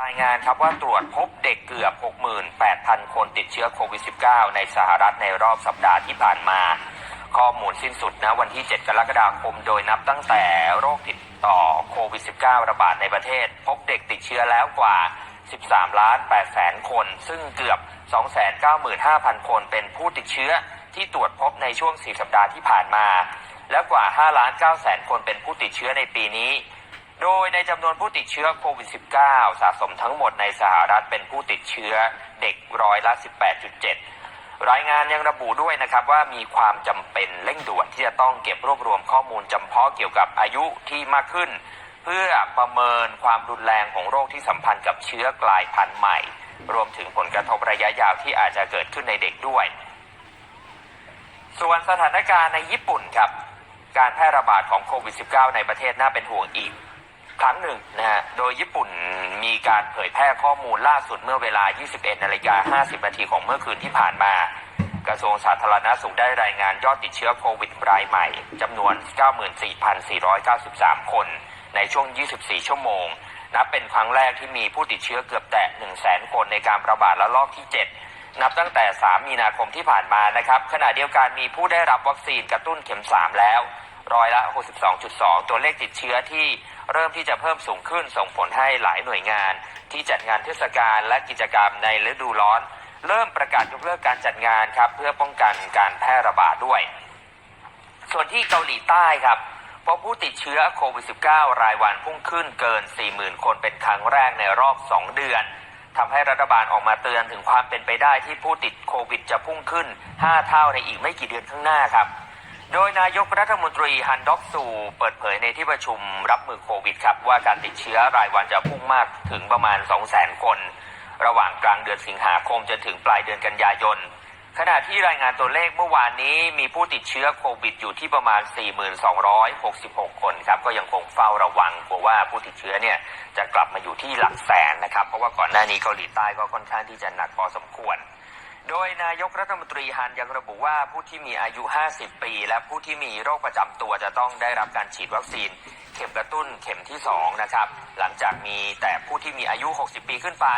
รายงานครับว่าตรวจพบเด็กเกือบ 68,000 คนติดเชื้อโควิด -19 ในสหรัฐในรอบสัปดาห์ที่ผ่านมา ข้อมูลสิ้นสุดนะวันที่ 7 กรกฎาคม โดยนับตั้งแต่โรคติดต่อโควิด -19 ระบาดในประเทศ พบเด็กติดเชื้อแล้วกว่า 13 ล้าน8แสนคน ซึ่งเกือบ 295,000 คนเป็นผู้ติดเชื้อที่ตรวจพบในช่วง 4 สัปดาห์ที่ผ่านมา และกว่า 5 ล้าน9แสนคนเป็นผู้ติดเชื้อในปีนี้ โดยในจำนวนผู้ติดเชื้อโควิด -19 สะสมทั้งหมดในสหรัฐเป็นผู้ติดเชื้อเด็กร้อยละ 18.7 รายงานยังระบุด้วยนะครับว่ามีความจำเป็นเร่งด่วนที่จะต้องเก็บรวบรวมข้อมูลจำเพาะเกี่ยวกับอายุที่มากขึ้น เพื่อประเมินความรุนแรงของโรคที่สัมพันธ์กับเชื้อกลายพันธุ์ใหม่ รวมถึงผลกระทบระยะยาวที่อาจจะเกิดขึ้นในเด็กด้วย ส่วนสถานการณ์ในญี่ปุ่นครับ การแพร่ระบาดของโควิด -19 ในประเทศน่าเป็นห่วงอีก ครั้งหนึ่งนะฮะ โดยญี่ปุ่นมีการเผยแพร่ข้อมูลล่าสุดเมื่อเวลา 21นาฬิกา50นาทีของเมื่อคืนที่ผ่านมา กระทรวงสาธารณสุขได้รายงานยอดติดเชื้อโควิดรายใหม่จำนวน 94,493 คน ในช่วง 24 ชั่วโมง นับเป็นครั้งแรกที่มีผู้ติดเชื้อเกือบแตะ 100,000 คนในการระบาดระลอกที่ 7นับตั้งแต่ 3 มีนาคมที่ผ่านมานะครับ ขณะเดียวกันมีผู้ได้รับวัคซีนกระตุ้นเข็ม 3 แล้ว ร้อยละ 62.2 ตัวเลขติดเชื้อที่ เริ่มที่จะเพิ่มสูงขึ้นส่งผลให้หลายหน่วยงาน ที่จัดงานเทศกาลและกิจกรรมในฤดูร้อน เริ่มประกาศยกเลิกการจัดงานครับเพื่อป้องกันการแพร่ระบาดด้วย ส่วนที่เกาหลีใต้ครับพบผู้ติดเชื้อโควิด -19 รายวันพุ่งขึ้นเกิน 40,000 คนเป็นครั้งแรกในรอบ 2 เดือนทำให้รัฐบาลออกมาเตือนถึงความเป็นไปได้ที่ผู้ติดโควิดจะพุ่งขึ้น 5 เท่าในอีกไม่กี่เดือนข้างหน้าครับ โดยนายกรัฐมนตรีฮันด็อกซูเปิดเผยในที่ประชุมรับมือโควิดครับว่าการติดเชื้อรายวันจะพุ่งมากถึงประมาณ 200,000 คน ระหว่างกลางเดือนสิงหาคมจนถึงปลายเดือนกันยายน ขณะที่รายงานตัวเลขเมื่อวานนี้มีผู้ติดเชื้อโควิดอยู่ที่ประมาณ 4,266 คนครับก็ยังคงเฝ้าระวังกลัวว่าผู้ติดเชื้อเนี่ยจะกลับมาอยู่ที่หลักแสนนะครับเพราะว่าก่อนหน้านี้เกาหลีใต้ก็ค่อนข้างที่จะหนักพอสมควร โดยนายกรัฐมนตรีฮันยังระบุว่าผู้ที่มีอายุ 50 ปี และผู้ที่มีโรคประจำตัวจะต้องได้รับการฉีดวัคซีน เข็มกระตุ้นเข็มที่ 2 นะครับ หลังจากมีแต่ผู้ที่มีอายุ 60 ปีขึ้นไป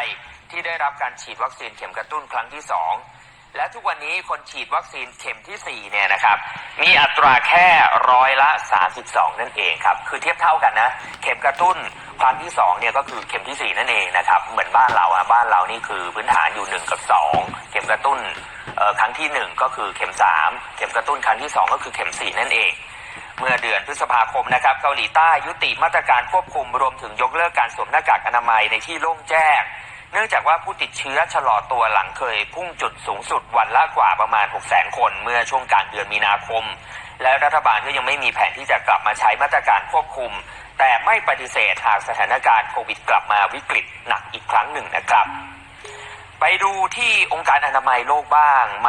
ที่ได้รับการฉีดวัคซีนเข็มกระตุ้นครั้งที่ 2 และทุกวันนี้คนฉีดวัคซีนเข็มที่ 4 เนี่ยนะครับ มีอัตราแค่ร้อยละ 32 นั่นเองครับ คือเทียบเท่ากันนะ เข็มกระตุ้น ครั้งที่2เนี่ยก็คือเข็มที่ 4 นั่นเองนะครับ เหมือนบ้านเราอะบ้านเรานี่คือพื้นฐานอยู่ 1 กับ 2 เข็มกระตุ้นครั้งที่ 1 ก็คือเข็ม 3 เข็มกระตุ้นครั้งที่ 2 ก็คือเข็ม 4 นั่นเอง เมื่อเดือนพฤษภาคมนะครับเกาหลีใต้ยุติมาตรการควบคุมรวมถึงยกเลิกการสวมหน้ากากอนามัยในที่โล่งแจ้ง เนื่องจากว่าผู้ติดเชื้อชะลอตัวหลังเคยพุ่งจุดสูงสุดวันละกว่าประมาณ 6 0 0 0 0 0คน เมื่อช่วงกลางเดือนมีนาคม และรัฐบาลก็ยังไม่มีแผนที่จะกลับมาใช้มาตรการควบคุม แต่ไม่ปฏิเสธหากสถานการณ์โควิดกลับมาวิกฤตหนักอีกครั้งหนึ่งนะครับ ไปดูที่องค์การอนามัยโลกบ้างไม